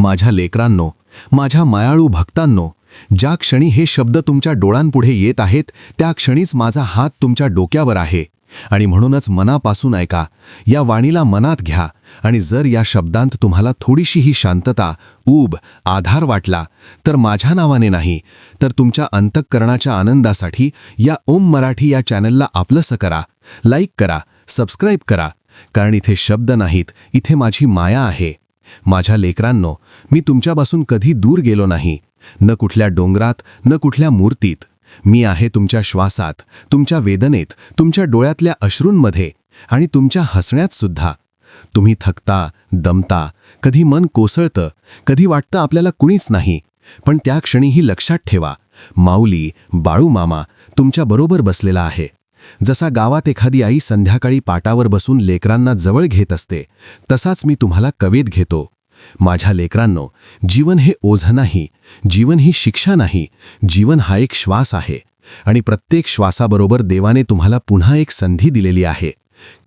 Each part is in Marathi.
माझ्या लेकरांनो माझ्या मायाळू भक्तांनो ज्या क्षणी हे शब्द तुमच्या डोळ्यांपुढे येत आहेत त्या क्षणीच माझा हात तुमच्या डोक्यावर आहे. आणि म्हणूनच मनापासून ऐका या वाणीला मनात घ्या आणि जर या शब्दांत तुम्हाला थोडीशीही शांतता ऊब आधार वाटला तर माझ्या नावाने नाही तर तुमच्या अंतःकरणाच्या आनंदासाठी या ओम मराठी या चॅनलला आपलंसं करा लाईक करा सबस्क्राईब करा कारण इथे शब्द नाहीत इथे माझी माया आहे. माझ्या लेकरांनो मी तुमच्यापासून कधी दूर गेलो नाही. न कुठल्या डोंगरात न कुठल्या मूर्तीत. मी आहे तुमच्या श्वासात तुमच्या वेदनेत तुमच्या डोळ्यातल्या अश्रूंमध्ये आणि तुमच्या हसण्यात सुद्धा. तुम्ही थकता दमता कधी मन कोसळतं कधी वाटतं आपल्याला कुणीच नाही. पण त्या क्षणीही लक्षात ठेवा माऊली बाळू मामा तुमच्या बरोबर बसलेला आहे. जसा गावात एखादी आई संध्याकाळी पाटावर बसून लेकरांना जवळ घेत असते तसाच मी तुम्हाला कवेत घेतो. माझ्या लेकरांनो जीवन हे ओझं नाही जीवन ही शिक्षा नाही जीवन हा एक श्वास आहे. आणि प्रत्येक श्वासाबरोबर देवाने तुम्हाला पुन्हा एक संधी दिलेली आहे.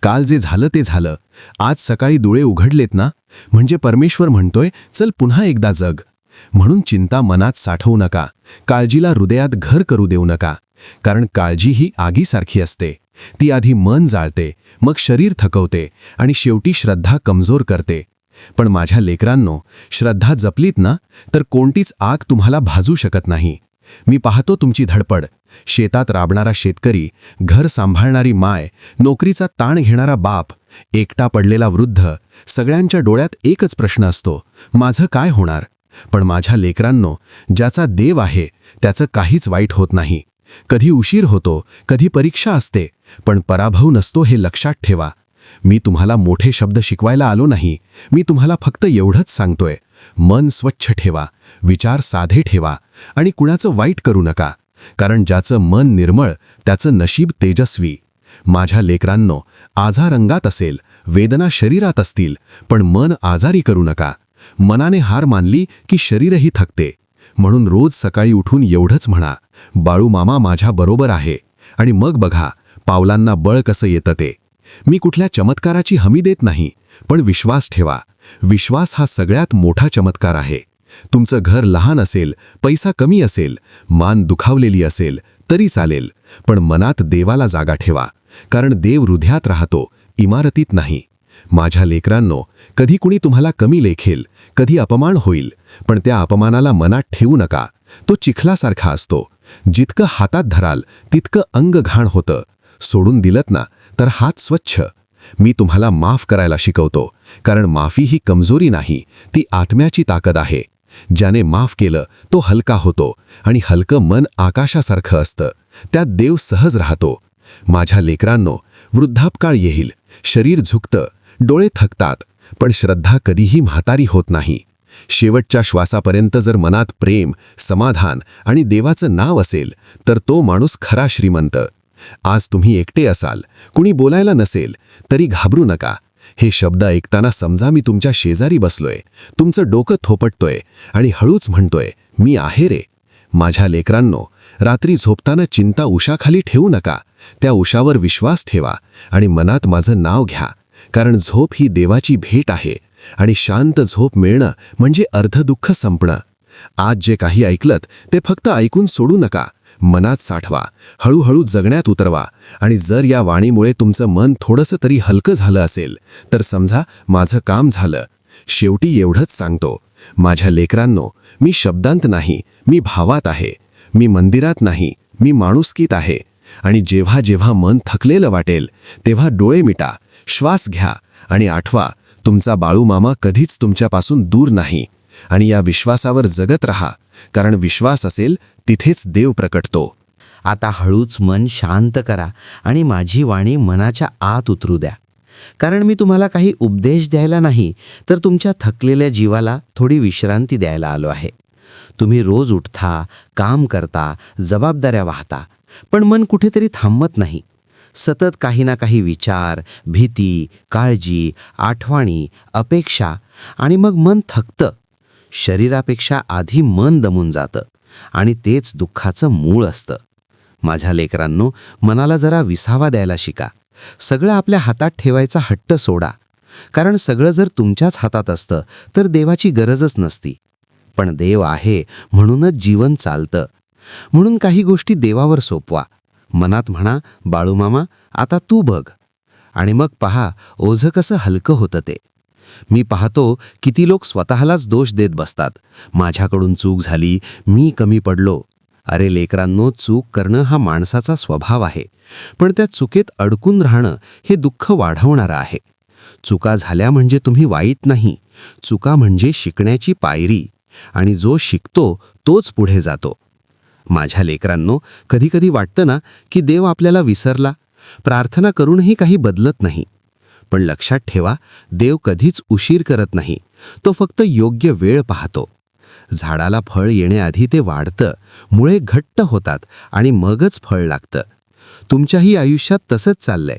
काल जे झालं ते झालं. आज सकाळी डोळे उघडलेत ना? म्हणजे परमेश्वर म्हणतोय चल पुन्हा एकदा जग. म्हणून चिंता मनात साठवू नका. काळजीला हृदयात घर करू देऊ नका. कारण काळजी ही आगीसारखी असते. ती आधी मन जाळते मग शरीर थकवते आणि शेवटी श्रद्धा कमजोर करते. पण माझ्या लेकरांनो श्रद्धा जपलीत ना तर कोणतीच आग तुम्हाला भाजू शकत नाही. मी पाहतो तुमची धडपड. शेतात राबणारा शेतकरी घर सांभाळणारी माय नोकरीचा ताण घेणारा बाप एकटा पडलेला वृद्ध सगळ्यांच्या डोळ्यात एकच प्रश्न असतो. माझं काय होणार? पण माझ्या लेकरांनो ज्याचा देव आहे त्याचं काहीच वाईट होत नाही. कधी उशीर होतो कधी परीक्षा असते पण पराभव नसतो हे लक्षात ठेवा. मी तुम्हाला मोठे शब्द शिकवायला आलो नाही मी तुम्हाला फक्त एवढंच सांगतोय. मन स्वच्छ ठेवा विचार साधे ठेवा आणि कुणाचं वाईट करू नका कारण ज्याचं मन निर्मळ त्याचं नशीब तेजस्वी. माझ्या लेकरांनो आजार अंगात असेल वेदना शरीरात असतील पण मन आजारी करू नका. मनाने हार मानली की शरीरही थकते. म्हणून रोज सकाळी उठून एवढंच म्हणा बाळू मामा माझ्या बरोबर आहे. आणि मग बघा पावलांना बळ कसं येतं ते. मी कुठल्या चमत्काराची हमी देत नाही पण विश्वास ठेवा. विश्वास हा सगळ्यात मोठा चमत्कार आहे. तुमचं घर लहान असेल पैसा कमी असेल मान दुखावलेली असेल तरी चालेल पण मनात देवाला जागा ठेवा. कारण देव हृदयात राहतो इमारतीत नाही. माझ्या लेकरांनो कधी कुणी तुम्हाला कमी लेखेल कधी अपमान होईल पण त्या अपमानाला मनात ठेवू नका. तो चिखलासारखा असतो. जितकं हातात धराल तितकं अंग घाण होतं. सोडून दिलत ना तर हात स्वच्छ. मी तुम्हाला माफ करायला शिकवतो कारण माफी ही कमजोरी नाही ती आत्म्याची ताकद आहे. ज्याने माफ केलं तो हलका होतो आणि हलकं मन आकाशासारखं असतं. त्यात देव सहज राहतो. माझ्या लेकरांनो वृद्धापकाळ येईल शरीर झुकतं डोळे थकतात पण श्रद्धा कधीही म्हातारी होत नाही. शेवटच्या श्वासापर्यंत जर मनात प्रेम समाधान आणि देवाचं नाव असेल तर तो माणूस खरा श्रीमंत. आज तुम्ही एकटे असाल कुणी बोलायला नसेल तरी घाबरू नका. हे शब्द ऐकताना समजा मी तुमच्या शेजारी बसलोय तुमचं डोकं थोपटतोय आणि हळूच म्हणतोय मी आहे रे. माझ्या लेकरांनो रात्री झोपताना चिंता उशाखाली ठेवू नका. त्या उशावर विश्वास ठेवा आणि मनात माझं नाव घ्या. कारण झोप ही देवाची भेट आहे आणि शांत झोप मिळणं म्हणजे अर्धदुःख संपणं. आज जे काही ऐकलत ते फक्त ऐकून सोडू नका. मनात साठवा. हळूहळू जगण्यात उतरवा. आणि जर या वाणीमुळे तुमचं मन थोडंसं तरी हलकं झालं असेल तर समजा माझं काम झालं. शेवटी एवढंच सांगतो. माझ्या लेकरांनो मी शब्दांत नाही मी भावात आहे. मी मंदिरात नाही मी माणुसकीत आहे. आणि जेव्हा जेव्हा मन थकलेलं वाटेल तेव्हा डोळे मिटा. श्वास घ्या आणि आठवा तुमचा बाळूमामा कधीच तुमच्यापासून दूर नाही आणि या विश्वासावर जगत रहा कारण विश्वास असेल तिथेच देव प्रकटतो. आता हळूच मन शांत करा आणि माझी वाणी मनाच्या आत उतरू द्या. कारण मी तुम्हाला काही उपदेश द्यायला नाही तर तुमच्या थकलेल्या जीवाला थोडी विश्रांती द्यायला आलो आहे. तुम्ही रोज उठता काम करता जबाबदाऱ्या वाहता पण मन कुठेतरी थांबत नाही. सतत काही ना काही विचार भीती काळजी आठवणी अपेक्षा आणि मग मन थकतं. शरीरापेक्षा आधी मन दमून जातं आणि तेच दुःखाचं मूळ असतं. माझ्या लेकरांनो मनाला जरा विसावा द्यायला शिका. सगळं आपल्या हातात ठेवायचा हट्ट सोडा. कारण सगळं जर तुमच्याच हातात असतं तर देवाची गरजच नसती. पण देव आहे म्हणूनच जीवन चालतं. म्हणून काही गोष्टी देवावर सोपवा. मनात म्हणा बाळूमामा आता तू बघ. आणि मग पहा ओझं कसं हलकं होतं ते. मी पाहतो किती लोक स्वतःलाच दोष देत बसतात. माझ्याकडून चूक झाली मी कमी पडलो. अरे लेकरांनो चूक करणं हा माणसाचा स्वभाव आहे. पण त्या चुकीत अडकून राहणं हे दुःख वाढवणारं आहे. चुका झाल्या म्हणजे तुम्ही वाईट नाही. चुका म्हणजे शिकण्याची पायरी. आणि जो शिकतो तोच पुढे जातो. माझ्या लेकरांनो कधीकधी वाटतं ना की देव आपल्याला विसरला. प्रार्थना करूनही काही बदलत नाही. पण लक्षात ठेवा देव कधीच उशीर करत नाही. तो फक्त योग्य वेळ पाहतो. झाडाला फळ येण्याआधी ते वाढतं मुळे घट्ट होतात आणि मगच फळ लागतं. तुमच्याही आयुष्यात तसंच चाललंय.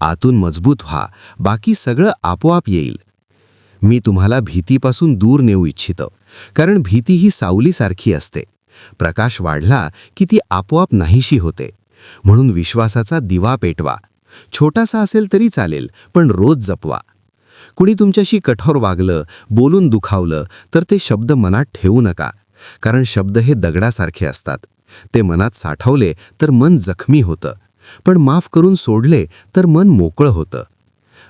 आतून मजबूत व्हा बाकी सगळं आपोआप येईल. मी तुम्हाला भीतीपासून दूर नेऊ इच्छितो कारण भीती ही सावलीसारखी असते. प्रकाश वाढला की ती आपोआप नाहीशी होते. म्हणून विश्वासाचा दिवा पेटवा. छोटासा असेल तरी चालेल पण रोज जपवा. कुणी तुमच्याशी कठोर वागलं बोलून दुखावलं तर ते शब्द मनात ठेवू नका कारण शब्द हे दगडासारखे असतात. ते मनात साठवले तर मन जखमी होतं. पण माफ करून सोडले तर मन मोकळं होतं.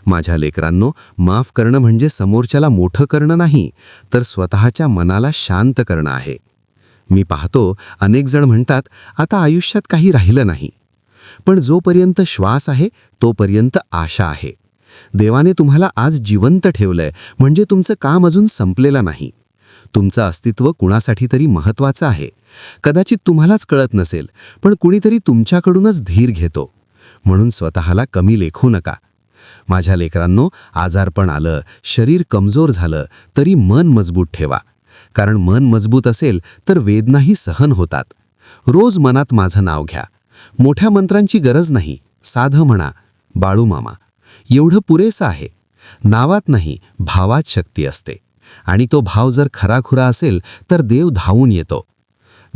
माझ्या लेकरांनो माफ करणं म्हणजे समोरच्याला मोठं करणं नाही तर स्वतःच्या मनाला शांत करणं आहे. मी पाहतो अनेक जण म्हणतात आता आयुष्यात काही राहिलं नाही. पण जोपर्यंत श्वास आहे तोपर्यंत आशा आहे. देवाने तुम्हाला आज जिवंत ठेवलंय म्हणजे तुमचं काम अजून संपलेलं नाही. तुमचं अस्तित्व कुणासाठी तरी महत्त्वाचं आहे. कदाचित तुम्हालाच कळत नसेल पण कुणीतरी तुमच्याकडूनच धीर घेतो. म्हणून स्वतःला कमी लेखू नका. माझ्या लेकरांनो आजारपण आलं शरीर कमजोर झालं तरी मन मजबूत ठेवा. कारण मन मजबूत असेल तर वेदनाही सहन होतात. रोज मनात माझं नाव घ्या. मोठ्या मंत्रांची गरज नाही. साधं म्हणा बाळूमामा एवढं पुरेसं आहे. नावात नाही भावात शक्ती असते. आणि तो भाव जर खराखुरा असेल तर देव धावून येतो.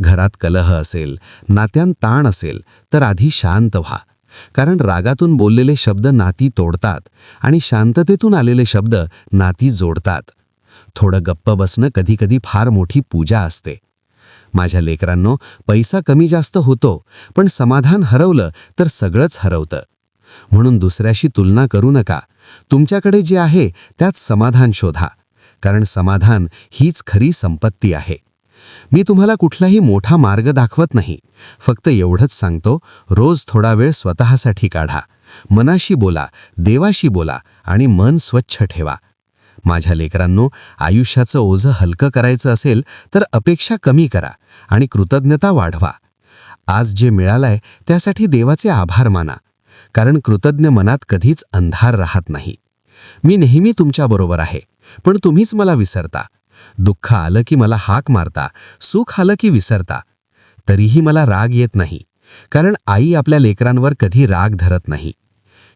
घरात कलह असेल नात्यात ताण असेल तर आधी शांत व्हा. कारण रागातून बोललेले शब्द नाती तोडतात आणि शांततेतून आलेले शब्द नाती जोडतात. थोडं गप्प बसणं कधीकधी फार मोठी पूजा असते. माझ्या लेकरांनो पैसा कमी जास्त होतो पण समाधान हरवलं तर सगळंच हरवतं. म्हणून दुसऱ्याशी तुलना करू नका. तुमच्याकडे जे आहे त्यात समाधान शोधा. कारण समाधान हीच खरी संपत्ती आहे. मी तुम्हाला कुठलाही मोठा मार्ग दाखवत नाही. फक्त एवढंच सांगतो रोज थोडा वेळ स्वतःसाठी काढा. मनाशी बोला देवाशी बोला आणि मन स्वच्छ ठेवा. माझ्या लेकरांनो आयुष्याचं ओझं हलकं करायचं असेल तर अपेक्षा कमी करा आणि कृतज्ञता वाढवा. आज जे मिळालंय त्यासाठी देवाचे आभार माना कारण कृतज्ञ मनात कधीच अंधार राहत नाही. मी नेहमी तुमच्याबरोबर आहे पण तुम्हीच मला विसरता. दुःख आलं की मला हाक मारता सुख आलं की विसरता. तरीही मला राग येत नाही कारण आई आपल्या लेकरांवर कधी राग धरत नाही.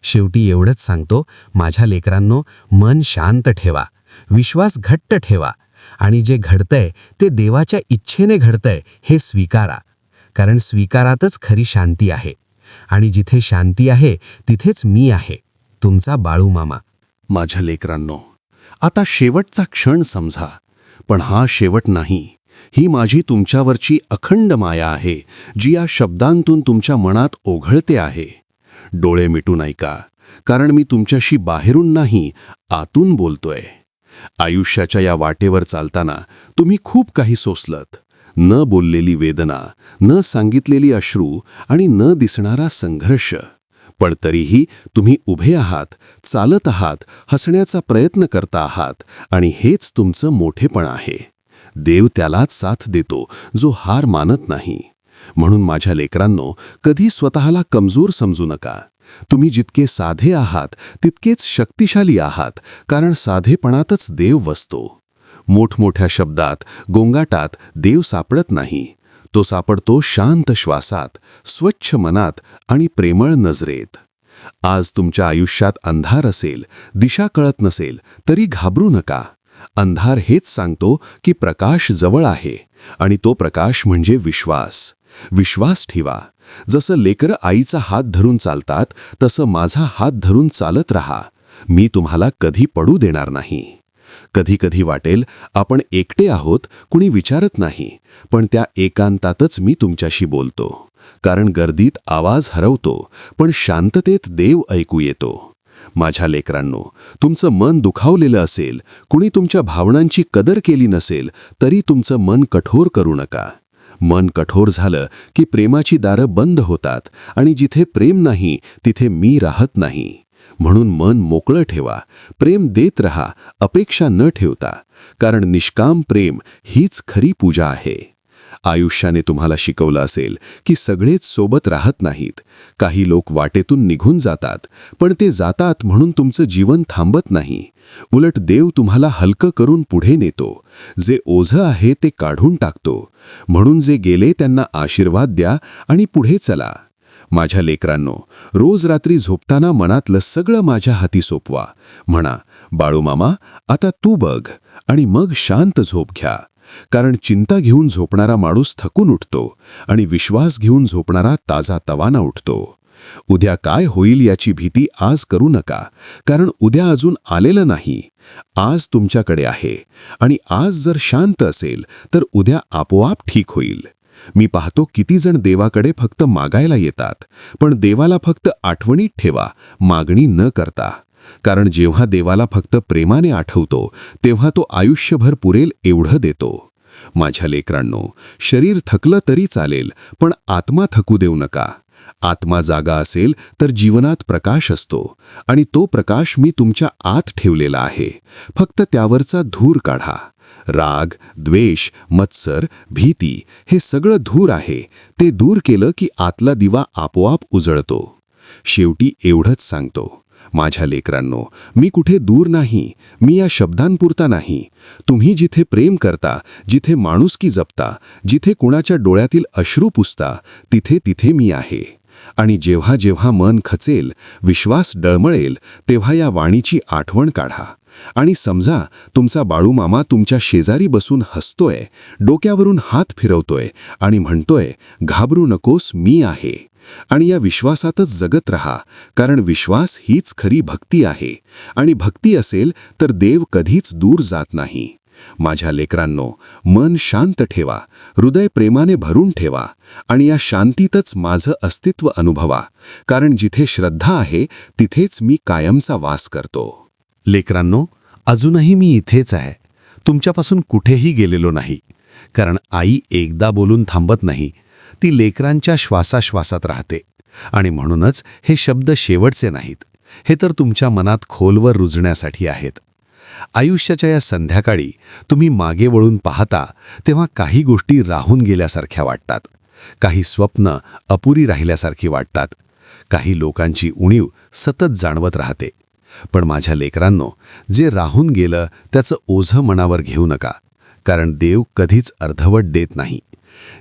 शेवटी एवढंच सांगतो माझ्या लेकरांनो मन शांत ठेवा विश्वास घट्ट ठेवा आणि जे घडतंय ते देवाच्या इच्छेने घडतंय हे स्वीकारा. कारण स्वीकारातच खरी शांती आहे आणि जिथे शांती आहे तिथेच मी आहे. तुमचा बाळूमामा माझ्या लेकरांनो आता शेवटचा क्षण समजा पण हा शेवट नाही. ही माझी तुमच्यावरची अखंड माया आहे जी या शब्दांतून तुमच्या मनात ओघळते आहे. डोळे मिटून ऐका कारण मी तुमच्याशी बाहेरून नाही आतून बोलतोय. आयुष्याच्या या वाटेवर चालताना तुम्ही खूप काही सोसलत. न बोललेली वेदना न सांगितलेली अश्रू आणि न दिसणारा संघर्ष. पण तरीही तुम्ही उभे आहात चालत आहात हसण्याचा प्रयत्न करता आहात आणि हेच तुमचं मोठेपण आहे. देव त्यालाच साथ देतो जो हार मानत नाही. म्हणून माझ्या लेकरांनो कधी स्वतःला कमजोर समजू नका. तुम्ही जितके साधे आहात तितकेच शक्तिशाली आहात कारण साधेपणातच देव वसतो. मोठमोठ्या शब्दात गोंगाटात देव सापडत नाही. तो सापडतो शांत श्वासात स्वच्छ मनात आणि प्रेमळ नजरेत. आज तुमच्या आयुष्यात अंधार असेल दिशा कळत नसेल तरी घाबरू नका. अंधार हेच सांगतो की प्रकाश जवळ आहे आणि तो प्रकाश म्हणजे विश्वास. विश्वास ठेवा. जसं लेकरं आईचा हात धरून चालतात तसं माझा हात धरून चालत राहा. मी तुम्हाला कधी पडू देणार नाही. कधी कधी वाटेल आपण एकटे आहोत कुणी विचारत नाही पण त्या एकांतातच मी तुमच्याशी बोलतो. कारण गर्दीत आवाज हरवतो पण शांततेत देव ऐकू येतो. माझ्या लेकरांनो तुमचं मन दुखावलेलं असेल कुणी तुमच्या भावनांची कदर केली नसेल तरी तुमचं मन कठोर करू नका. मन कठोर झालं की प्रेमाची दारं बंद होतात आणि जिथे प्रेम नाही तिथे मी राहत नाही. म्हणून मन मोकळं ठेवा. प्रेम देत रहा अपेक्षा न ठेवता. कारण निष्काम प्रेम हीच खरी पूजा आहे. आयुष्याने तुम्हाला शिकवलं असेल की सगळेच सोबत राहत नाहीत. काही लोक वाटेतून निघून जातात पण ते जातात म्हणून तुमचं जीवन थांबत नाही. उलट देव तुम्हाला हलकं करून पुढे नेतो. जे ओझं आहे ते काढून टाकतो. म्हणून जे गेले त्यांना आशीर्वाद द्या आणि पुढे चला. माझ्या लेकरांनो रोज रात्री झोपताना मनातलं सगळं माझ्या हाती सोपवा. म्हणा बाळूमामा आता तू बघ आणि मग शांत झोप घ्या. कारण चिंता घेऊन झोपणारा माणूस थकून उठतो आणि विश्वास घेऊन झोपणारा ताजा तवाना उठतो. उद्या काय होईल याची भीती आज करू नका कारण उद्या अजून आलेलं नाही. आज तुमच्याकडे आहे आणि आज जर शांत असेल तर उद्या आपोआप ठीक होईल. मी पाहतो किती जण देवाकडे फक्त मागायला येतात पण देवाला फक्त आठवणीत ठेवा मागणी न करता. कारण जेव्हा देवाला फक्त प्रेमाने आठवतो तेव्हा तो आयुष्यभर पुरेल एवढं देतो. माझ्या लेकरांनो शरीर थकलं तरी चालेल पण आत्मा थकू देऊ नका. आत्मा जागा असेल तर जीवनात प्रकाश असतो आणि तो प्रकाश मी तुमच्या आत ठेवलेला आहे. फक्त त्यावरचा धूर काढा. राग द्वेष मत्सर भीती हे सगळं धूर आहे. ते दूर केलं की आतला दिवा आपोआप उजळतो. शेवटी एवढंच सांगतो. माझ्या लेकरांनो मी कुठे दूर नाही मी या शब्दांपुरता नाही. तुम्ही जिथे प्रेम करता जिथे माणुसकी जपता जिथे कुणाच्या डोळ्यातील अश्रू पुसता तिथे तिथे मी आहे. आणि जेव्हा जेव्हा मन खचेल विश्वास डळमळेल तेव्हा या वाणीची आठवण काढा. आणि समजा तुमचा बाळूमामा तुमच्या शेजारी बसून हसतोय डोक्यावरून हात फिरवतोय आणि म्हणतोय घाबरू नकोस मी आहे. आणि या विश्वासातच जगत रहा कारण विश्वास हीच खरी भक्ती आहे. आणि भक्ती असेल तर देव कधीच दूर जात नाही. माझ्या लेकरांनो मन शांत ठेवा हृदय प्रेमाने भरून ठेवा आणि या शांतीतच माझं अस्तित्व अनुभवा कारण जिथे श्रद्धा आहे तिथेच मी कायमचा वास करतो. लेकरांनो अजूनही मी इथेच आहे. तुमच्यापासून कुठेही गेलेलो नाही. कारण आई एकदा बोलून थांबत नाही ती लेकरांच्या श्वासाश्वासात राहते. आणि म्हणूनच हे शब्द शेवटचे नाहीत. हे तर तुमच्या मनात खोलवर रुजण्यासाठी आहेत. आयुष्याच्या या संध्याकाळी तुम्ही मागे वळून पाहता तेव्हा काही गोष्टी राहून गेल्यासारख्या वाटतात. काही स्वप्न अपुरी राहिल्यासारखी वाटतात. काही लोकांची उणीव सतत जाणवत राहते. पण माझ्या लेकरांनो जे राहून गेलं त्याचं ओझं मनावर घेऊ नका कारण देव कधीच अर्धवट देत नाही.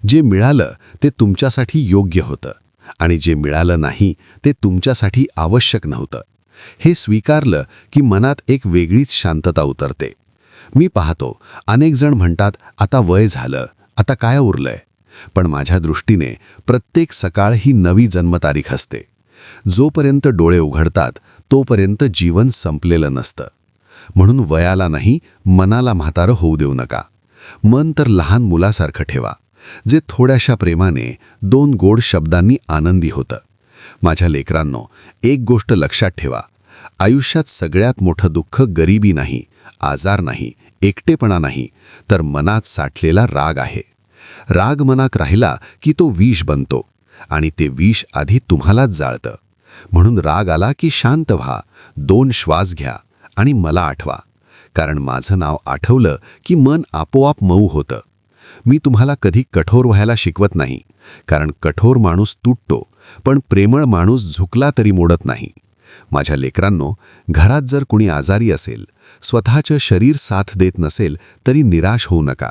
जे मिळालं ते तुमच्यासाठी योग्य होतं आणि जे मिळालं नाही ते तुमच्यासाठी आवश्यक नव्हतं. हे स्वीकारलं की मनात एक वेगळीच शांतता उतरते. मी पाहतो अनेक जण म्हणतात आता वय झालं आता काय उरलंय? पण माझ्या दृष्टीने प्रत्येक सकाळ ही नवी जन्मतारीख असते. जोपर्यंत डोळे उघडतात तोपर्यंत जीवन संपलेलं नसतं. म्हणून वयाला नाही मनाला म्हातारं होऊ देऊ नका. मन तर लहान मुलासारखं ठेवा जे थोड्याशा प्रेमाने दोन गोड शब्दांनी आनंदी होतं. माझ्या लेकरांनो एक गोष्ट लक्षात ठेवा. आयुष्यात सगळ्यात मोठं दुःख गरिबी नाही आजार नाही एकटेपणा नाही तर मनात साठलेला राग आहे. राग मनात राहिला की तो विष बनतो आणि ते विष आधी तुम्हालाच जाळतं. म्हणून राग आला की शांत व्हा दोन श्वास घ्या आणि मला आठवा. कारण माझं नाव आठवलं की मन आपोआप मऊ होतं. मी तुम्हाला कधी कठोर व्हायला शिकवत नाही. कारण कठोर माणूस तुटतो पण प्रेमळ माणूस झुकला तरी मोडत नाही. माझ्या लेकरांनो घरात जर कुणी आजारी असेल स्वतःचं शरीर साथ देत नसेल तरी निराश होऊ नका.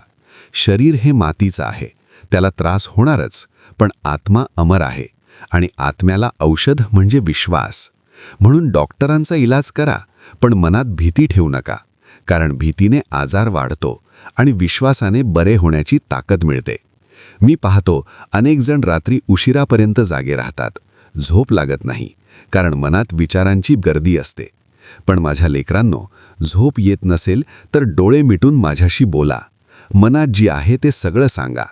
शरीर हे मातीचं आहे त्याला त्रास होणारच पण आत्मा अमर आहे. आणि आत्म्याला औषध म्हणजे विश्वास. म्हणून डॉक्टरांचा इलाज करा पण मनात भीती ठेवू नका कारण भीतीने आजार वाढतो आणि विश्वासाने बरे होण्याची ताकद मिळते. मी पाहतो अनेकजण रात्री उशिरापर्यंत जागे राहतात. झोप लागत नाही कारण मनात विचारांची गर्दी असते. पण माझ्या लेकरांनो झोप येत नसेल तर डोळे मिटून माझ्याशी बोला. मनात जी आहे ते सगळं सांगा.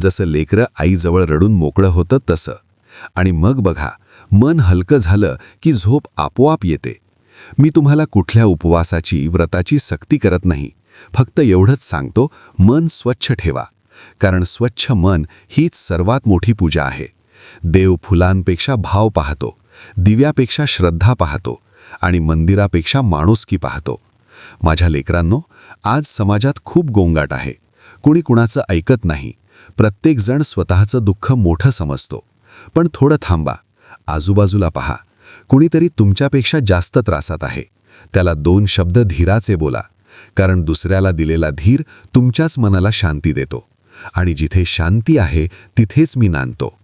जसं लेकरं आईजवळ रडून मोकळं होतं तसं. आणि मग बघा मन हलकं झालं की झोप आपोआप येते. मी तुम्हाला कुठल्या उपवासाची व्रताची सक्ती करत नाही. फक्त एवढंच सांगतो मन स्वच्छ ठेवा. कारण स्वच्छ मन हीच सर्वात मोठी पूजा आहे. देव फुलांपेक्षा भाव पाहतो दिव्यापेक्षा श्रद्धा पाहतो आणि मंदिरापेक्षा माणुसकी पाहतो. माझ्या लेकरांनो आज समाजात खूप गोंगाट आहे. कुणी कुणाचं ऐकत नाही. प्रत्येकजण स्वतःचं दुःख मोठं समजतो. पण थोडं थांबा. आजूबाजूला पहा. कुणीतरी तुमच्यापेक्षा जास्त त्रासात आहे. त्याला दोन शब्द धीराचे बोला. कारण दुसऱ्याला दिलेला धीर तुमच्याच मनाला शांती देतो. आणि जिथे शांती आहे तिथेच मी नांदतो.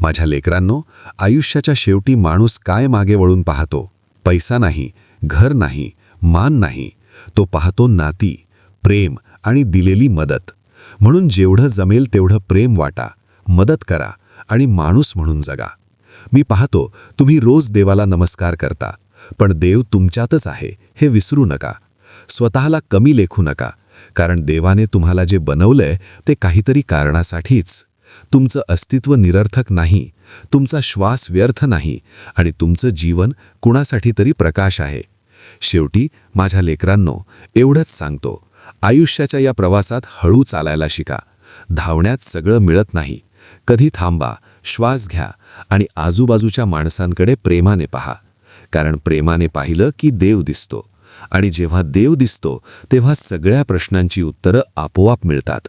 माझ्या लेकरांनो आयुष्याच्या शेवटी माणूस काय मागे वळून पाहतो? पैसा नाही घर नाही मान नाही. तो पाहतो नाती प्रेम आणि दिलेली मदत. म्हणून जेवढं जमेल तेवढं प्रेम वाटा. मदत करा. आणि माणूस म्हणून जगा. मी पाहतो तुम्ही रोज देवाला नमस्कार करता पण देव तुमच्यातच आहे हे विसरू नका. स्वतःला कमी लेखू नका कारण देवाने तुम्हाला जे बनवलंय ते काहीतरी कारणासाठीच. तुमचं अस्तित्व निरर्थक नाही तुमचा श्वास व्यर्थ नाही आणि तुमचं जीवन कुणासाठी तरी प्रकाश आहे. शेवटी माझ्या लेकरांनो एवढंच सांगतो आयुष्याच्या या प्रवासात हळू चालायला शिका. धावण्यात सगळं मिळत नाही. कधी थांबा श्वास घ्या आणि आजूबाजूच्या माणसांकडे प्रेमाने पहा. कारण प्रेमाने पाहिलं की देव दिसतो. आणि जेव्हा देव दिसतो तेव्हा सगळ्या प्रश्नांची उत्तरं आपोआप मिळतात.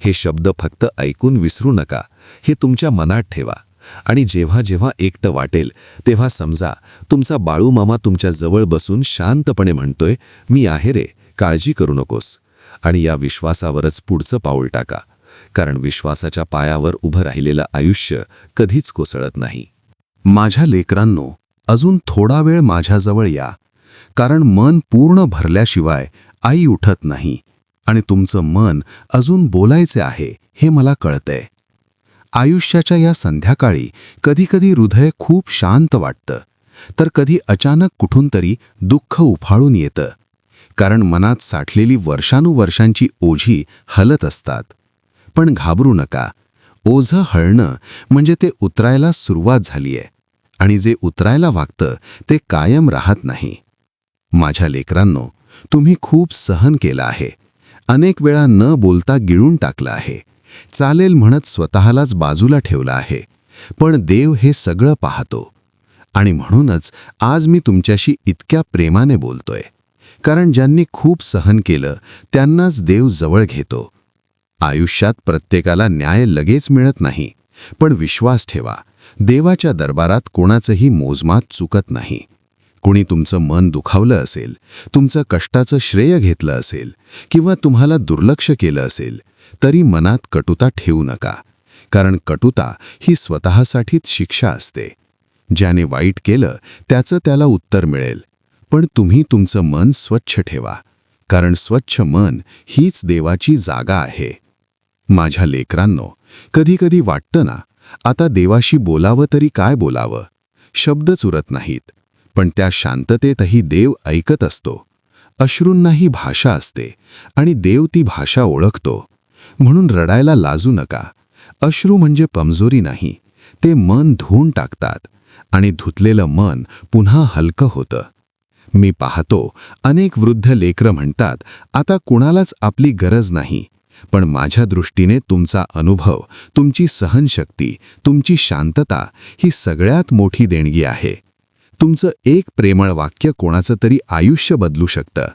हे शब्द फक्त ऐकून विसरू नका. हे तुमच्या मनात ठेवा. आणि जेव्हा जेव्हा एकटं वाटेल तेव्हा समजा तुमचा बाळूमामा तुमच्या जवळ बसून शांतपणे म्हणतोय मी आहे रे काळजी करू नकोस. आणि या विश्वासावरच पुढचं पाऊल टाका. कारण विश्वासाच्या पायावर उभं राहिलेलं आयुष्य कधीच कोसळत नाही. माझ्या लेकरांनो अजून थोडा वेळ माझ्याजवळ या कारण मन पूर्ण भरल्याशिवाय आई उठत नाही आणि तुमचं मन अजून बोलायचे आहे हे मला कळतंय. आयुष्याच्या या संध्याकाळी कधीकधी हृदय खूप शांत वाटतं तर कधी अचानक कुठून तरी दुःख उफाळून येतं कारण मनात साठलेली वर्षानुवर्षांची ओझी हलत असतात. पण घाबरू नका. ओझं हळणं म्हणजे ते उतरायला सुरुवात झालीये. आणि जे उतरायला वागतं ते कायम राहत नाही. माझ्या लेकरांनो तुम्ही खूप सहन केलं आहे. अनेक वेळा न बोलता गिळून टाकलं आहे. चालेल म्हणत स्वतःलाच बाजूला ठेवलं आहे. पण देव हे सगळं पाहतो. आणि म्हणूनच आज मी तुमच्याशी इतक्या प्रेमाने बोलतोय. कारण ज्यांनी खूप सहन केलं त्यांनाच देव जवळ घेतो. आयुष्यात प्रत्येकाला न्याय लगेच मिळत नाही. पण विश्वास ठेवा देवाच्या दरबारात कोणाचंही मोजमात चुकत नाही. कुणी तुमचं मन दुखावलं असेल तुमचं कष्टाचं श्रेय घेतलं असेल किंवा तुम्हाला दुर्लक्ष केलं असेल तरी मनात कटुता ठेवू नका. कारण कटुता ही स्वतःसाठीच शिक्षा असते. ज्याने वाईट केलं त्याचं त्याला उत्तर मिळेल. पण तुम्ही तुमचं मन स्वच्छ ठेवा. कारण स्वच्छ मन हीच देवाची जागा आहे. माझ्या लेकरांनो कधीकधी वाटतं ना आता देवाशी बोलावं तरी काय बोलावं? शब्दच उरत नाहीत पण त्या शांततेतही देव ऐकत असतो. अश्रूंनाही भाषा असते आणि देव ती भाषा ओळखतो. म्हणून रडायला लाजू नका. अश्रू म्हणजे कमजोरी नाही ते मन धुवून टाकतात आणि धुतलेलं मन पुन्हा हलकं होतं. मी पाहतो अनेक वृद्ध लेकरं म्हणतात आता कुणालाच आपली गरज नाही पण माझ्या दृष्टीने तुमचा अनुभव तुमची सहनशक्ती तुमची शांतता ही सगळ्यात मोठी देणगी आहे. तुमचं एक प्रेमळ वाक्य कोणाचं तरी आयुष्य बदलू शकतं.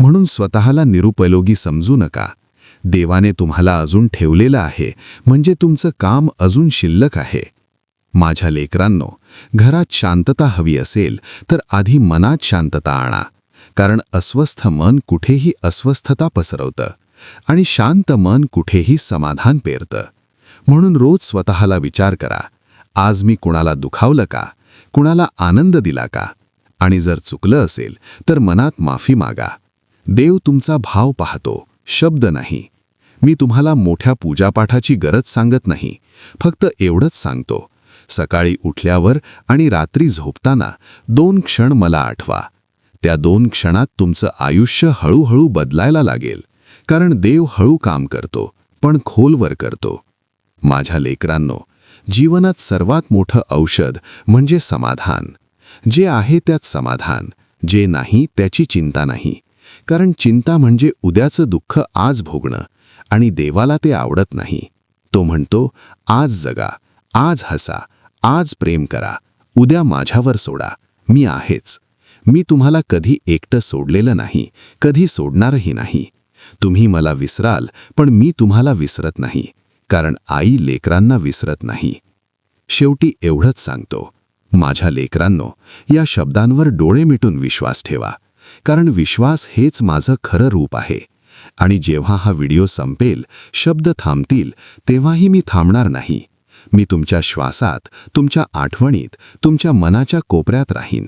म्हणून स्वतःला निरुपयोगी समजू नका. देवाने तुम्हाला अजून ठेवलेलं आहे म्हणजे तुमचं काम अजून शिल्लक आहे. माझ्या लेकरांनो घरात शांतता हवी असेल तर आधी मनात शांतता आणा. कारण अस्वस्थ मन कुठेही अस्वस्थता पसरवतं. आणि शांत मन कुठेही समाधान पेरतं. म्हणून रोज स्वतःला विचार करा आज मी कुणाला दुखावलं का? कुणाला आनंद दिला का? आणि जर चुकलं असेल तर मनात माफी मागा. देव तुमचा भाव पाहतो शब्द नाही. मी तुम्हाला मोठ्या पूजापाठाची गरज सांगत नाही फक्त एवढंच सांगतो. सकाळी उठल्यावर आणि रात्री झोपताना दोन क्षण मला आठवा. त्या दोन क्षणात तुमचं आयुष्य हळूहळू बदलायला लागेल. कारण देव हळू काम करतो पण खोलवर करतो. माझ्या लेकरांनो जीवनात सर्वात मोठं औषध म्हणजे समाधान. जे आहे त्यात समाधान जे नाही त्याची चिंता नाही. कारण चिंता म्हणजे उद्याचं दुःख आज भोगणं आणि देवाला ते आवडत नाही. तो म्हणतो आज जगा आज हसा आज प्रेम करा उद्या माझ्यावर सोडा मी आहेच. मी तुम्हाला कधी एकटं सोडलेलं नाही कधी सोडणारही नाही. तुम्ही मला विसराल पण मी तुम्हाला विसरत नाही कारण आई लेकरांना विसरत नाही. शेवटी एवढंच सांगतो. माझ्या लेकरांनो या शब्दांवर डोळे मिटून विश्वास ठेवा कारण विश्वास हेच माझं खरं रूप आहे. आणि जेव्हा हा व्हिडिओ संपेल शब्द थांबतील तेव्हाही मी थांबणार नाही. मी तुमच्या श्वासात तुमच्या आठवणीत तुमच्या मनाच्या कोपऱ्यात राहीन.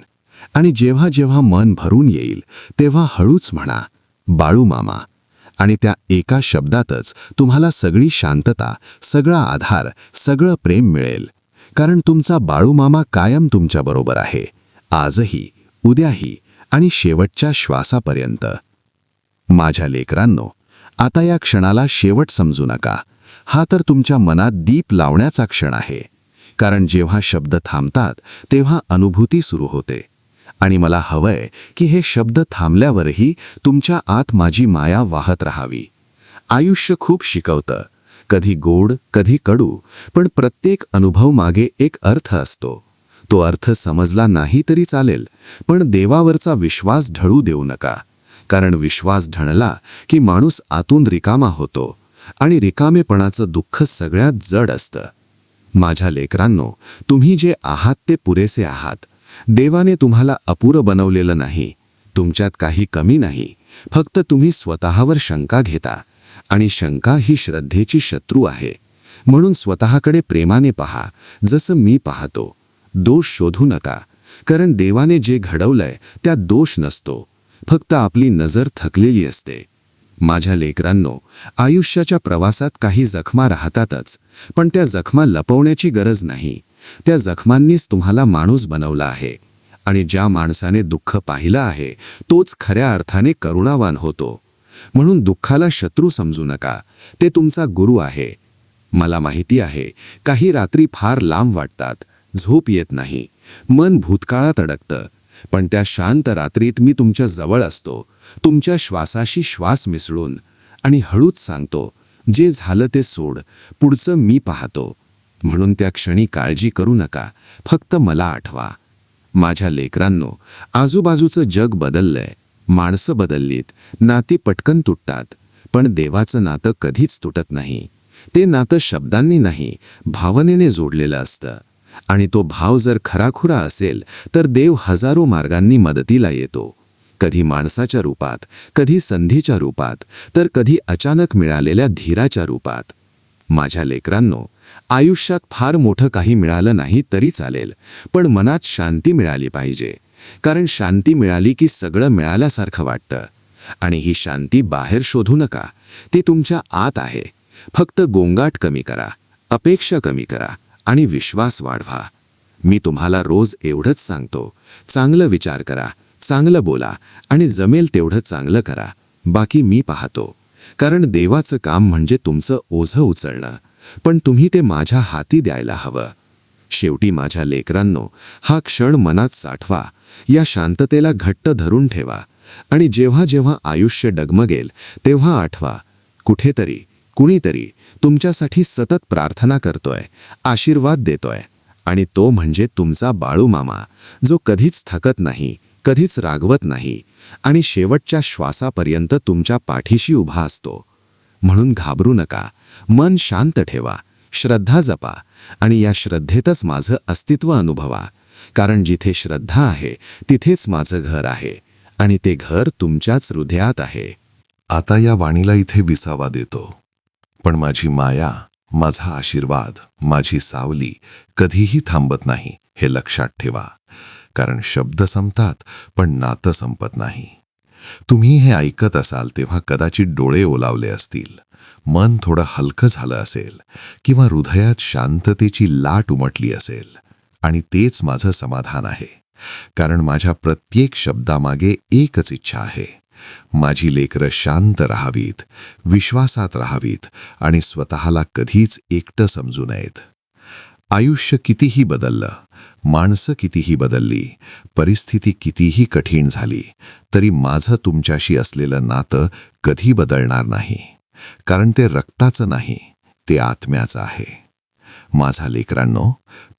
आणि जेव्हा जेव्हा मन भरून येईल तेव्हा हळूच म्हणा बाळू मामा आणि त्या एका शब्दातच तुम्हाला सगळी शांतता सगळा आधार सगळं प्रेम मिळेल. कारण तुमचा बाळूमामा कायम तुमच्याबरोबर आहे. आजही उद्याही आणि शेवटच्या श्वासापर्यंत. माझ्या लेकरांनो आता या क्षणाला शेवट समजू नका. हा तर तुमच्या मनात दीप लावण्याचा क्षण आहे. कारण जेव्हा शब्द थांबतात तेव्हा अनुभूती सुरू होते. आणि मला हवंय की हे शब्द थांबल्यावरही तुमच्या आत माझी माया वाहत राहावी. आयुष्य खूप शिकवतं. कधी गोड कधी कडू पण प्रत्येक अनुभव मागे एक अर्थ असतो. तो अर्थ समजला नाही तरी चालेल पण देवावरचा विश्वास ढळू देऊ नका. कारण विश्वास ढळला की माणूस आतून रिकामा होतो आणि रिकामेपणाचं दुःख सगळ्यात जड असतं. माझ्या लेकरांनो तुम्ही जे आहात ते पुरेसे आहात. देवाने तुम्हाला अपुरं बनवलेलं नाही. तुमच्यात काही कमी नाही. फक्त तुम्ही स्वतःवर शंका घेता. आणि शंका ही श्रद्धेची शत्रू आहे. म्हणून स्वतःकडे प्रेमाने पहा. जसं मी पाहतो. दोष शोधू नका. कारण देवाने जे घडवलंय त्यात दोष नसतो. फक्त आपली नजर थकलेली असते. माझ्या लेकरांनो आयुष्याच्या प्रवासात काही जखमा राहतातच. पण त्या जखमा लपवण्याची गरज नाही. त्या जखमांनीच तुम्हाला माणूस बनवला आहे. आणि ज्या माणसाने दुःख पाहिलं आहे तोच खऱ्या अर्थाने करुणावान होतो. म्हणून दुःखाला शत्रू समजू नका. ते तुमचा गुरु आहे. मला माहिती आहे काही रात्री फार लांब वाटतात. झोप येत नाही. मन भूतकाळात अडकतं. पण त्या शांत रात्रीत मी तुमच्या जवळ असतो. तुमच्या श्वासाशी श्वास मिसळून. आणि हळूच सांगतो जे झालं ते सोड. पुढचं मी पाहतो. म्हणून त्या क्षणी काळजी करू नका. फक्त मला आठवा. माझ्या लेकरांनो आजूबाजूचं जग बदललंय. माणसं बदललीत. नाती पटकन तुटतात. पण देवाचं नातं कधीच तुटत नाही. ते नातं शब्दांनी नाही भावनेने जोडलेलं असतं. आणि तो भाव जर खराखुरा असेल तर देव हजारो मार्गांनी मदतीला येतो. कधी माणसाच्या रूपात कधी संधीच्या रूपात तर कधी अचानक मिळालेल्या धीराच्या रूपात. माझ्या लेकरांनो आयुष्यात फार मोठं काही मिळालं नाही तरी चालेल पण मनात शांती मिळाली पाहिजे. कारण शांती मिळाली की सगळं मिळाल्यासारखं वाटतं. आणि ही शांती बाहेर शोधू नका. ती तुमच्या आत आहे. फक्त गोंगाट कमी करा अपेक्षा कमी करा आणि विश्वास वाढवा. मी तुम्हाला रोज एवढंच सांगतो. चांगलं विचार करा चांगलं बोला आणि जमेल तेवढं चांगलं करा. बाकी मी पाहतो. कारण देवाचं काम म्हणजे तुमचं ओझं उचलणं. पण तुम्ही ते माझ्या हाती द्यायला हवं. शेवटी माझ्या लेकरांनो हा क्षण मनात साठवा या शांततेला घट्ट धरून ठेवा आणि जेव्हा जेव्हा आयुष्य डगमगेल तेव्हा आठवा कुठेतरी कुणीतरी तुमच्यासाठी सतत प्रार्थना करतोय आशीर्वाद देतोय आणि तो म्हणजे तुमचा बाळूमामा जो कधीच थकत नाही कधीच रागवत नाही आणि शेवटच्या श्वासापर्यंत तुमच्या पाठीशी उभा असतो. म्हणून घाबरू नका मन शांत ठेवा श्रद्धा जपा आणि या श्रद्धेतच माझं अस्तित्व अनुभवा. कारण जिथे श्रद्धा आहे तिथेच माझं घर आहे आणि ते घर तुमच्याच हृदयात आहे. आता या वाणीला इथे विसावा देतो. पण माझी माया माझा आशीर्वाद माझी सावली कधीही थांबत नाही हे लक्षात ठेवा. कारण शब्द संपतात पण नातं संपत नाही. तुम्ही हे ऐकत असाल तेव्हा कदाचित डोळे ओलावले असतील. मन थोडं हलकं झालं असेल किंवा हृदयात शांततेची लाट उमटली असेल. आणि तेच माझं समाधान आहे. कारण माझ्या प्रत्येक शब्दामागे एकच इच्छा आहे. माझी लेकरं शांत राहावीत विश्वासात राहावीत आणि स्वतःला कधीच एकटं समजू नयेत. आयुष्य कितीही बदललं माणसं कितीही बदलली परिस्थिती कितीही कठीण झाली तरी माझं तुमच्याशी असलेलं नातं कधी बदलणार नाही. कारण ते रक्ताचं नाही ते आत्म्याचं आहे. माझा लेकरांनो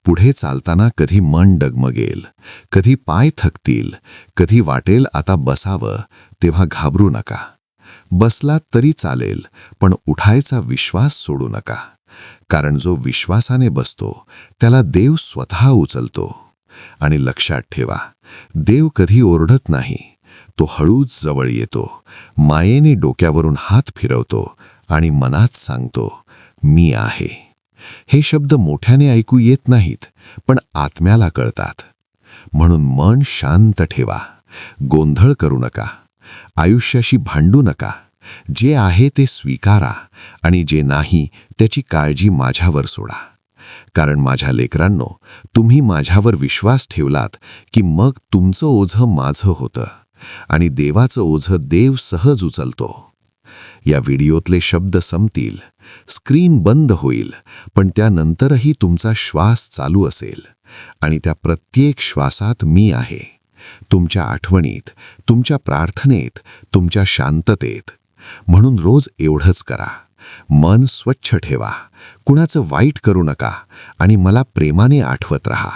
पुढे चालताना कधी मन डगमगेल कधी पाय थकतील कधी वाटेल आता बसावं तेव्हा घाबरू नका. बसलात तरी चालेल पण उठायचा विश्वास सोडू नका. कारण जो विश्वासाने बसतो त्याला देव स्वतः उचलतो. आणि लक्षात ठेवा देव कधी ओरडत नाही तो हळूच जवळ येतो. मायेने डोक्यावरून हात फिरवतो आणि मनात सांगतो मी आहे. हे शब्द मोठ्याने ऐकू येत नाहीत पण आत्म्याला कळतात. म्हणून मन शांत ठेवा. गोंधळ करू नका. आयुष्याशी भांडू नका. जे आहे ते स्वीकारा आणि जे नाही त्याची काळजी माझ्यावर सोडा. कारण माझ्या लेकरांनो तुम्ही माझ्यावर विश्वास ठेवलात की मग तुमचं ओझं माझं होतं. आणि देवाचं ओझं देव सहज उचलतो. या व्हिडिओतले शब्द संपतील स्क्रीन बंद होईल पण त्यानंतरही तुमचा श्वास चालू असेल आणि त्या प्रत्येक श्वासात मी आहे. तुमच्या आठवणीत तुमच्या प्रार्थनेत तुमच्या शांततेत. म्हणून रोज एवढंच करा. मन स्वच्छ ठेवा. कुणाचं वाईट करू नका आणि मला प्रेमाने आठवत राहा.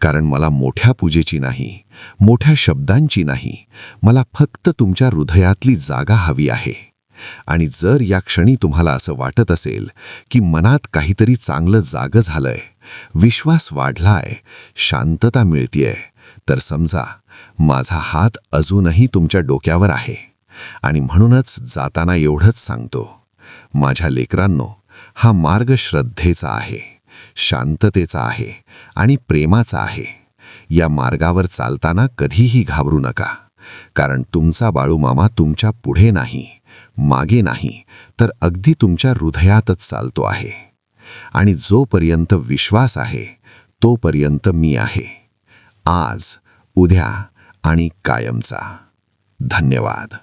कारण मला मोठ्या पूजेची नाही मोठ्या शब्दांची नाही मला फक्त तुमच्या हृदयातली जागा हवी आहे. आणि जर या क्षणी तुम्हाला असं वाटत असेल की मनात काहीतरी चांगलं जागं झालंय विश्वास वाढलाय शांतता मिळतीये तर समजा माझा हात अजूनही तुमच्या डोक्यावर आहे. आणि म्हणूनच जाताना एवढंच सांगतो. माझ्या लेकरांनो हा मार्ग श्रद्धेचा आहे. शांततेचा आहे आणि प्रेमाचा आहे. या मार्गावर चालताना कधीही घाबरू नका. कारण तुमचा बाळूमामा तुमच्यापुढे नाही मागे नाही तर अगदी तुमच्या हृदयातच चालतो आहे. आणि जोपर्यंत विश्वास आहे तोपर्यंत मी आहे. आज उद्या आणि कायमचा. धन्यवाद.